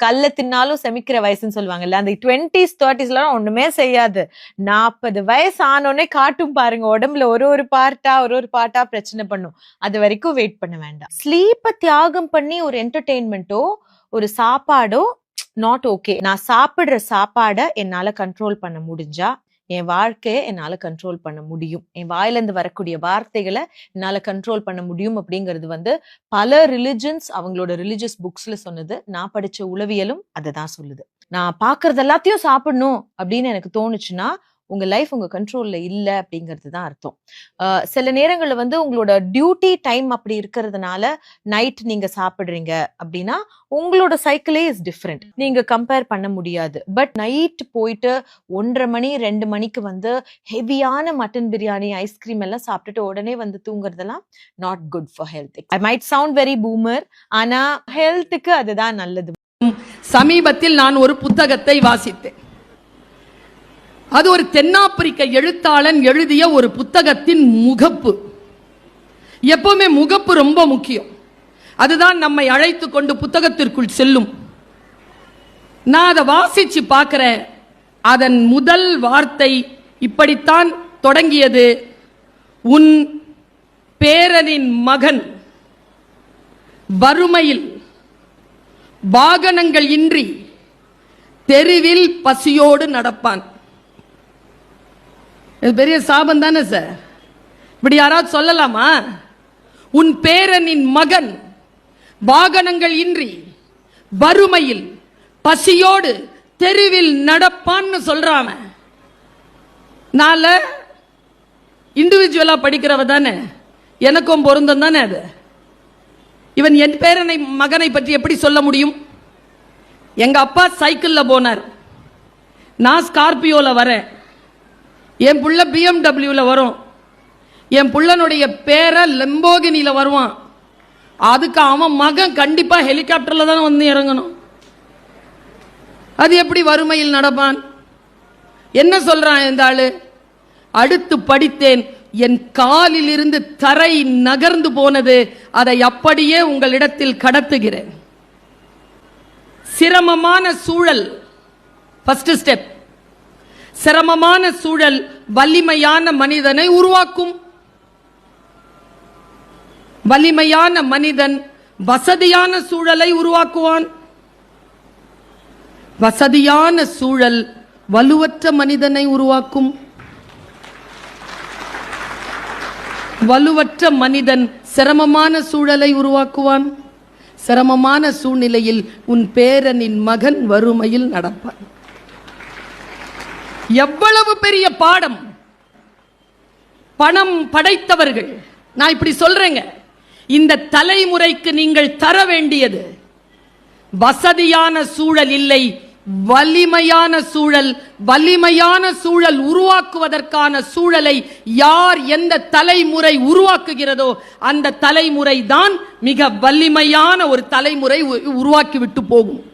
கல்ல தின்னாலும் செமிக்கிற வயசுன்னு சொல்லுவாங்கல்ல அந்த டுவெண்ட்டிஸ் தேர்ட்டிஸ்லாம் ஒண்ணுமே செய்யாது. நாற்பது வயசு ஆனோடனே காட்டும் பாருங்க உடம்புல ஒரு ஒரு பார்ட்டா ஒரு ஒரு பார்ட்டா பிரச்சனை பண்ணும். அது வரைக்கும் வெயிட் பண்ண வேண்டாம். ஸ்லீப்பை தியாகம் பண்ணி ஒரு என்டர்டெயின்மெண்ட்டோ ஒரு சாப்பாடோ நாட் ஓகே நான் சாப்பிடுற சாப்பாடை என்னால கண்ட்ரோல் பண்ண முடிஞ்சா என் வாழ்க்கையை என்னால கண்ட்ரோல் பண்ண முடியும். என் வாயிலேருந்து வரக்கூடிய வார்த்தைகளை என்னால கண்ட்ரோல் பண்ண முடியும் அப்படிங்கிறது வந்து பல ரிலிஜன்ஸ் அவங்களோட ரிலிஜியஸ் புக்ஸ்ல சொன்னது. நான் படிச்ச உளவியலும் அதை தான் சொல்லுது. நான் பாக்குறது எல்லாத்தையும் சாப்பிடணும் அப்படின்னு எனக்கு தோணுச்சுன்னா உங்க லைஃப் உங்க கண்ட்ரோல்ல இல்ல அப்படிங்கிறது தான் அர்த்தம். சில நேரங்கள்ல வந்து உங்களோட டியூட்டி டைம் அப்படி இருக்கிறதுனால நைட் நீங்க சாப்பிடுறீங்க அப்படின்னா உங்களோட சைக்கிளே இஸ் டிஃப்ரெண்ட் நீங்க கம்பேர் பண்ண முடியாது. பட் நைட் போயிட்டு ஒன்றரை மணி ரெண்டு மணிக்கு வந்து ஹெவியான மட்டன் பிரியாணி ஐஸ்கிரீம் எல்லாம் சாப்பிட்டுட்டு உடனே வந்து தூங்குறதெல்லாம் not good for health I might sound very boomer ஆனா ஹெல்த்துக்கு அதுதான் நல்லது. சமீபத்தில் நான் ஒரு புத்தகத்தை வாசித்தேன். அது ஒரு தென்னாப்பிரிக்க எழுத்தாளன் எழுதிய ஒரு புத்தகத்தின் முகப்பு. எப்பவுமே முகப்பு ரொம்ப முக்கியம். அதுதான் நம்மை அழைத்து கொண்டு புத்தகத்திற்குள் செல்லும். நான் அதை வாசிச்சு பார்க்கிறேன். அதன் முதல் வார்த்தை இப்படித்தான் தொடங்கியது. உன் பேரனின் மகன் வறுமையில் வாகனங்கள் இன்றி தெருவில் பசியோடு நடப்பான். இது பெரிய சாபம் தானே சார் இப்படி யாராவது சொல்லலாமா? உன் பேரனின் மகன் வாகனங்கள் இன்றி வறுமையில் பசியோடு தெருவில் நடப்பான்னு சொல்றான் நால இண்டிவிஜுவலா படிக்கிறவ தானே. எனக்கும் பொருந்தம் தானே அது. இவன் என் பேரனை மகனை பற்றி எப்படி சொல்ல முடியும்? எங்க அப்பா சைக்கிளில் போனார். நான் ஸ்கார்பியோவில் வரேன். என் புள்ள பிஎம்டபிள்யூவில் வரும். என் புள்ளனுடைய பேரை லெம்போகினியில் வருவான். அதுக்கு அவன் மகன் கண்டிப்பாக ஹெலிகாப்டரில் தான் வந்து இறங்கணும். அது எப்படி வறுமையில் நடப்பான்? என்ன சொல்கிறான் இந்த ஆள்? அடுத்து படித்தேன். என் காலில் இருந்து தரை நகர்ந்து போனது. அதை அப்படியே உங்களிடத்தில் கடத்துகிறேன். சிரமமான சூழல். ஃபஸ்ட்டு ஸ்டெப் சிரமமான சூழல் வலிமையான மனிதனை உருவாக்கும். வலிமையான மனிதன் வசதியான சூழலை உருவாக்குவான். வசதியான சூழல் வலுவற்ற மனிதனை உருவாக்கும். வலுவற்ற மனிதன் சிரமமான சூழலை உருவாக்குவான். சிரமமான சூழ்நிலையில் உன் பேரனின் மகன் வறுமையில் நடப்பான். எவ்வளவு பெரிய பாடம்? பணம் படைத்தவர்கள். நான் இப்படி சொல்றேங்க. இந்த தலைமுறைக்கு நீங்கள் தர வேண்டியது வசதியான சூழல் இல்லை வலிமையான சூழல் வலிமையான சூழல் உருவாக்குவதற்கான சூழலை யார் எந்த தலைமுறை உருவாக்குகிறதோ அந்த தலைமுறை தான் மிக வலிமையான ஒரு தலைமுறை உ- உருவாக்கிவிட்டு போகும்.